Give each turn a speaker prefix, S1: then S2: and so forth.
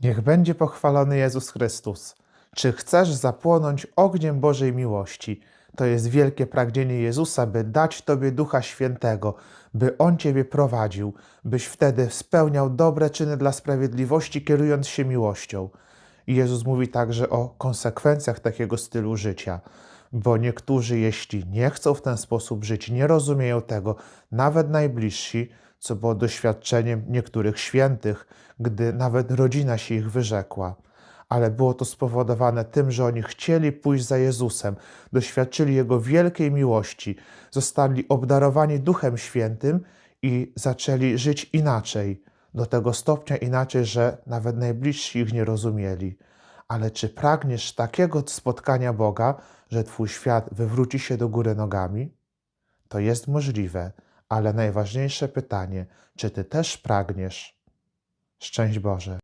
S1: Niech będzie pochwalony Jezus Chrystus. Czy chcesz zapłonąć ogniem Bożej miłości? To jest wielkie pragnienie Jezusa, by dać Tobie Ducha Świętego, by On Ciebie prowadził, byś wtedy spełniał dobre czyny dla sprawiedliwości, kierując się miłością. I Jezus mówi także o konsekwencjach takiego stylu życia, bo niektórzy, jeśli nie chcą w ten sposób żyć, nie rozumieją tego, nawet najbliżsi, co było doświadczeniem niektórych świętych, gdy nawet rodzina się ich wyrzekła. Ale było to spowodowane tym, że oni chcieli pójść za Jezusem, doświadczyli Jego wielkiej miłości, zostali obdarowani Duchem Świętym i zaczęli żyć inaczej, do tego stopnia inaczej, że nawet najbliżsi ich nie rozumieli. Ale czy pragniesz takiego spotkania Boga, że Twój świat wywróci się do góry nogami? To jest możliwe, ale najważniejsze pytanie, czy Ty też pragniesz? Szczęść Boże.